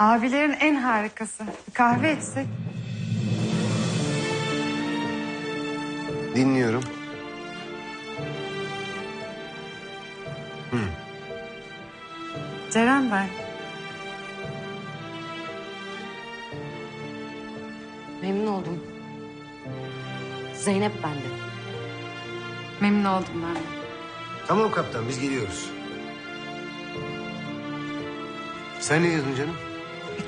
Abilerin en harikası. Bir kahve içsek. Dinliyorum. Ceren ben. Memnun oldum. Zeynep bende. Memnun oldum ben. de. Tamam kaptan biz geliyoruz. Sen ne diyordun canım?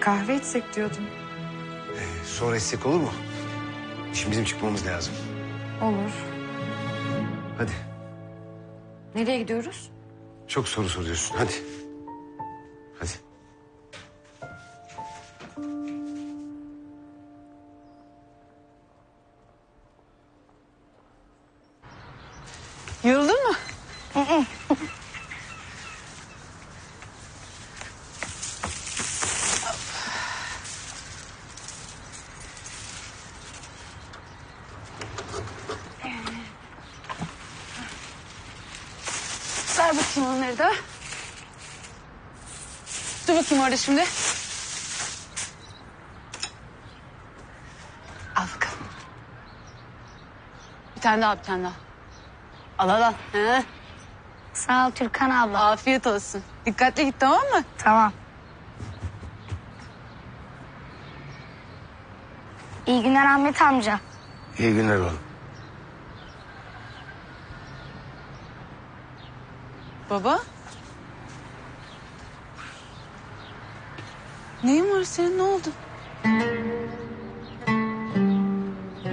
Kahve içsek diyordum. Ee, sonra içsek olur mu? Şimdi bizim çıkmamız lazım. Olur. Hadi. Nereye gidiyoruz? Çok soru soruyorsun. Hadi. Bakayım onları da. Dur bakayım orada şimdi. Al bakalım. Bir tane daha, bir tane daha. Al al al. He. Sağ ol Türkan abla. Afiyet olsun. Dikkatli git tamam mı? Tamam. İyi günler Ahmet amca. İyi günler oğlum. Baba. Neyin var senin ne oldu?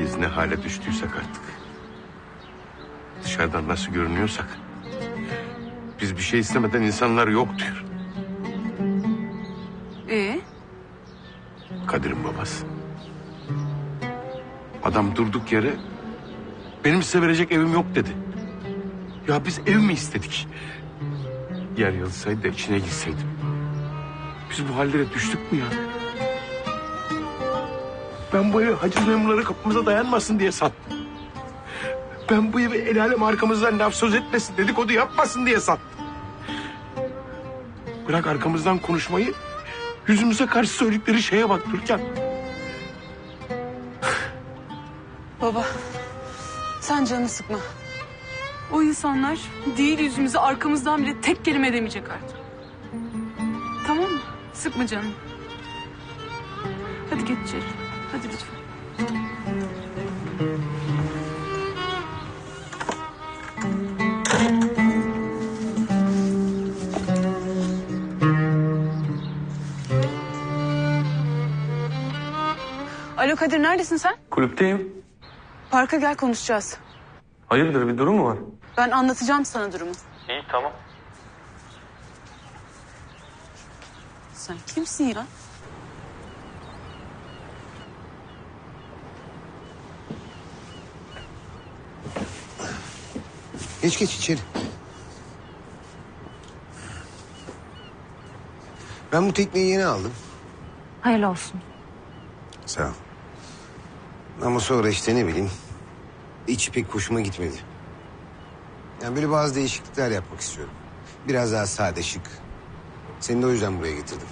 Biz ne hale düştüysek artık. Dışarıdan nasıl görünüyorsak. Biz bir şey istemeden insanlar yok diyor. Ee, Kadir'in babası. Adam durduk yere benim size verecek evim yok dedi. Ya biz ev mi istedik? Yer yazsaydı da içine girseydim. Biz bu hallere düştük mü ya? Ben bu evi haciz memurları kapımıza dayanmasın diye sattım. Ben bu evi el alem arkamızdan laf söz etmesin, dedikodu yapmasın diye sattım. Bırak arkamızdan konuşmayı, yüzümüze karşı söyledikleri şeye bak Türkan. baba. Sen canını sıkma. O insanlar değil yüzümüzü arkamızdan bile tek kelime edemeyecek artık. Tamam mı? Sıkma canını. Hadi geç içeri. Hadi lütfen. Alo Kadir neredesin sen? Kulüpteyim. Parka gel konuşacağız. Hayırdır bir durum mu var? Ben anlatacağım sana durumu. İyi tamam. Sen kimsin ya? Geç geç içeri. Ben bu tekneyi yeni aldım. Hayırlı olsun. Sağ ol. Ama sonra işte ne bileyim... ...içi pek hoşuma gitmedi. Yani böyle bazı değişiklikler yapmak istiyorum. Biraz daha sade, şık. Seni de o yüzden buraya getirdim.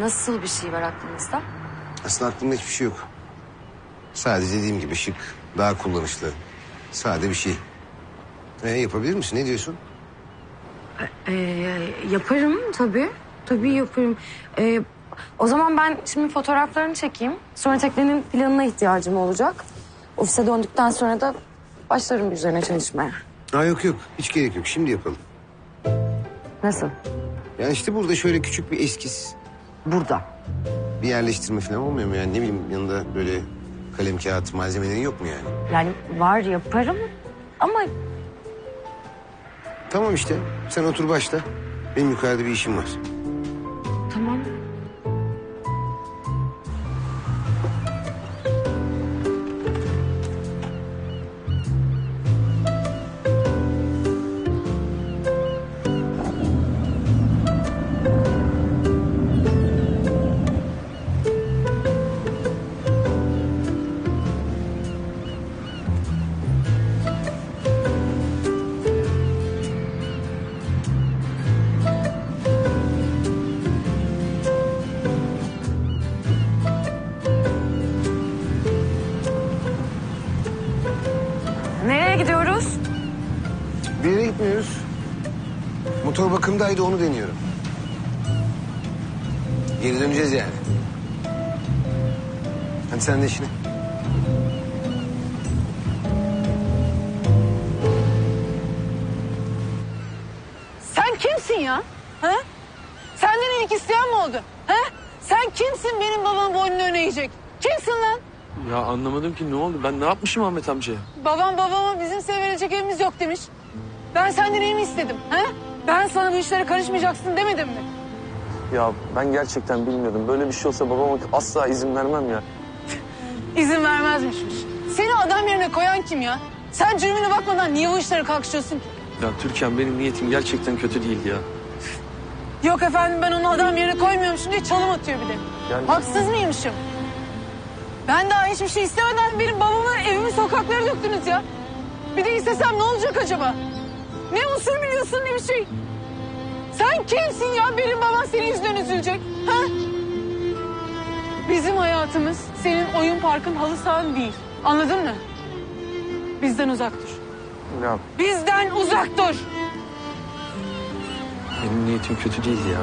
Nasıl bir şey var aklınızda? Aslında aklımda hiçbir şey yok. Sadece dediğim gibi şık, daha kullanışlı. Sade bir şey. E, yapabilir misin? Ne diyorsun? Ee, yaparım tabii. Tabii yaparım. Ee, o zaman ben şimdi fotoğraflarını çekeyim. Sonra teknenin planına ihtiyacım olacak. Ofise döndükten sonra da başlarım üzerine çalışmaya. Ha yok yok. Hiç gerek yok. Şimdi yapalım. Nasıl? Yani işte burada şöyle küçük bir eskiz. Burada. Bir yerleştirme falan olmuyor mu? Yani ne bileyim yanında böyle kalem kağıt malzemelerin yok mu yani? Yani var yaparım ama Tamam işte. Sen otur başla. Benim yukarıda bir işim var. Araba bakımdaydı onu deniyorum. Geri döneceğiz yani. Hadi sen de işine. Sen kimsin ya? Ha? Senden ilk isteyen mi oldu? Ha? Sen kimsin benim babamın boynunu öne eğecek? Kimsin lan? Ya anlamadım ki ne oldu? Ben ne yapmışım Ahmet amcaya? Babam babama bizim size verecek evimiz yok demiş. Ben senden iyi mi istedim? Ha? Ben sana bu işlere karışmayacaksın demedim mi? Ya ben gerçekten bilmiyordum. Böyle bir şey olsa babama asla izin vermem ya. İzin vermezmişmiş. Seni adam yerine koyan kim ya? Sen cürmüne bakmadan niye bu işlere kalkışıyorsun ki? Ya Türkan benim niyetim gerçekten kötü değildi ya. Yok efendim ben onu adam yerine koymuyormuşum diye çalım atıyor bir de. Yani- Haksız mıymışım? Ben daha hiçbir şey istemeden benim babamı evimin sokaklara döktünüz ya. Bir de istesem ne olacak acaba? Ne usul biliyorsun ne bir şey. Sen kimsin ya benim baban senin yüzünden üzülecek? Ha? Bizim hayatımız senin oyun parkın halı sahan değil. Anladın mı? Bizden uzak dur. Ya Bizden uzak dur. benim niyetim kötü değildi ya.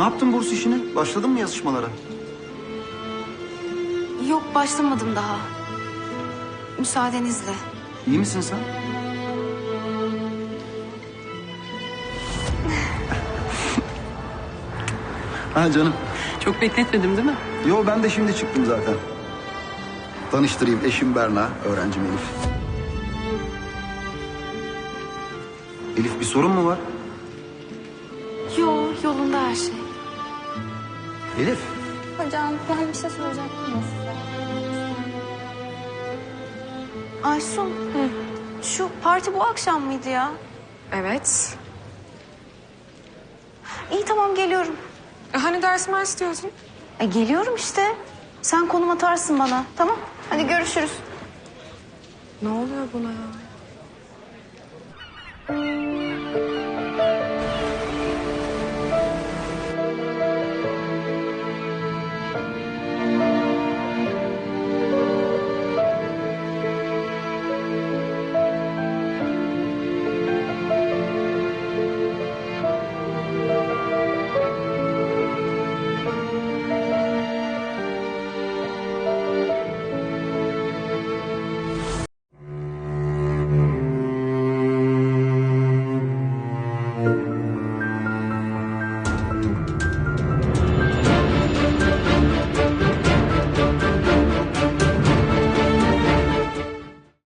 Ne yaptın burs işini? Başladın mı yazışmalara? Yok başlamadım daha. Müsaadenizle. İyi misin sen? ha canım. Çok bekletmedim değil mi? Yo ben de şimdi çıktım zaten. Tanıştırayım eşim Berna, öğrencim Elif. Elif bir sorun mu var? Yo yolunda her şey. Elif. Hocam ben bir şey soracaktım da size. Aysun. Şu parti bu akşam mıydı ya? Evet. İyi tamam geliyorum. E, hani ders mi istiyordun? E, geliyorum işte. Sen konum atarsın bana. Tamam. Hadi görüşürüz. Ne oluyor buna ya?